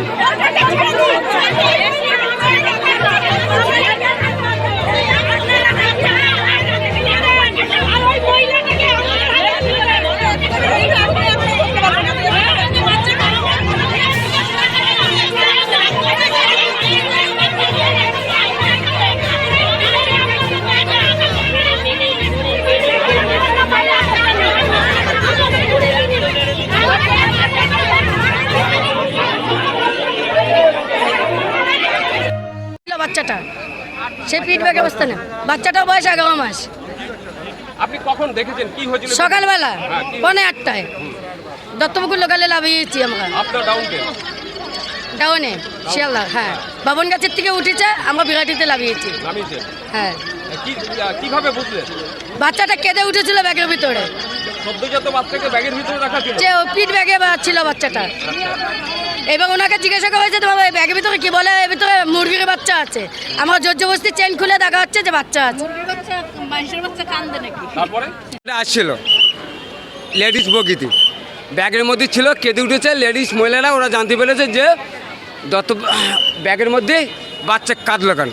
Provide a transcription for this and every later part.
ছিল বাচ্চাটা সে পিঠ ব্যাগে অবস্থা না বাচ্চাটার বয়স এগারো মাস। আপনি কখন দেখেছেন? কি হয়েছিল? সকালবেলা হ্যাঁ, পৌনে আটটায়। দত্তপুকুর লোকালে লাভিয়েছি আমরা। আপনার ডাউনকে? ডাউনে শিয়ালদা হ্যাঁ। বাবন গাছের থেকে উঠেছে আমরা বিরাটিতে লাভিয়েছি হ্যাঁ। কীভাবে বুঝলেন? বাচ্চাটা কেঁদে উঠেছিল ব্যাগের ভিতরে। সদ্যজাত বাচ্চাকে ব্যাগের ভিতরে রাখা ছিল? যে ও পিঠ ব্যাগে ছিল বাচ্চাটা। এবং ওনাকে জিজ্ঞাসা করা হয়েছে তোমার ব্যাগের ভিতরে কি বলে? এর ভিতরে মুরগির বাচ্চা আছে। আমার জোর জবস্তি চেন খুলে দেখা হচ্ছে যে বাচ্চা আছে। তারপরে? আসছিল। লেডিস বগিতে ব্যাগের মধ্যে ছিল কেঁদে উঠেছে লেডিস মহিলারা। ওরা জানতে পেরেছে যে দত্ত ব্যাগের মধ্যে বাচ্চা কাঁদলো কেন।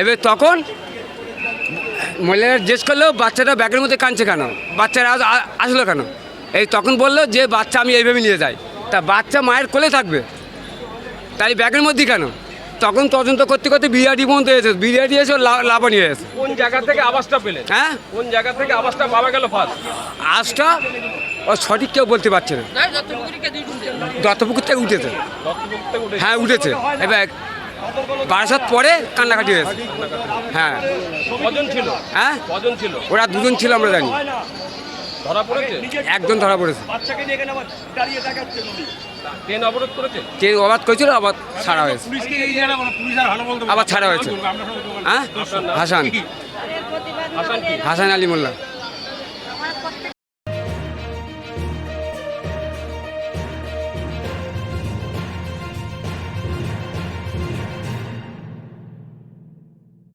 এবার তখন মহিলারা জিজ্ঞেস করল বাচ্চাটা ব্যাগের মধ্যে কাঁদছে কেন? বাচ্চারা আজ আসলো কেন? এই তখন বলল যে বাচ্চা আমি এইভাবে নিয়ে যাই। তা বাচ্চা মায়ের কোলে থাকবে? তাই ব্যাগের মধ্যে কেন? তখন তদন্ত করতে করতে বিরিয়ানি পর্যন্ত এসে বিরিয়ানি এসে লা- লাভা নিয়ে এসে। কোন জায়গা থেকে আওয়াজটা পেলে? হ্যাঁ? কোন জায়গা থেকে আওয়াজটা পাওয়া গেল ফার্স্ট? আজটা ও সঠিক কেউ বলতে পারছে না। দত্তপুকুর থেকে উঠেছে। হ্যাঁ উঠেছে। এবার বারাসাত পরে কান্নাকাটি হয়েছে। হ্যাঁ। কজন ছিল? হ্যাঁ? কজন ছিল? ওরা দুজন ছিল আমরা জানি। ধরা পড়েছে? একজন ধরা পড়েছে। ট্রেন অবরোধ করেছে? ট্রেন অবাধ করেছিল আবার ছাড়া হয়েছে। আবার ছাড়া হয়েছে। হ্যাঁ? হাসান। হাসান। কি হাসান আলী মোল্লা।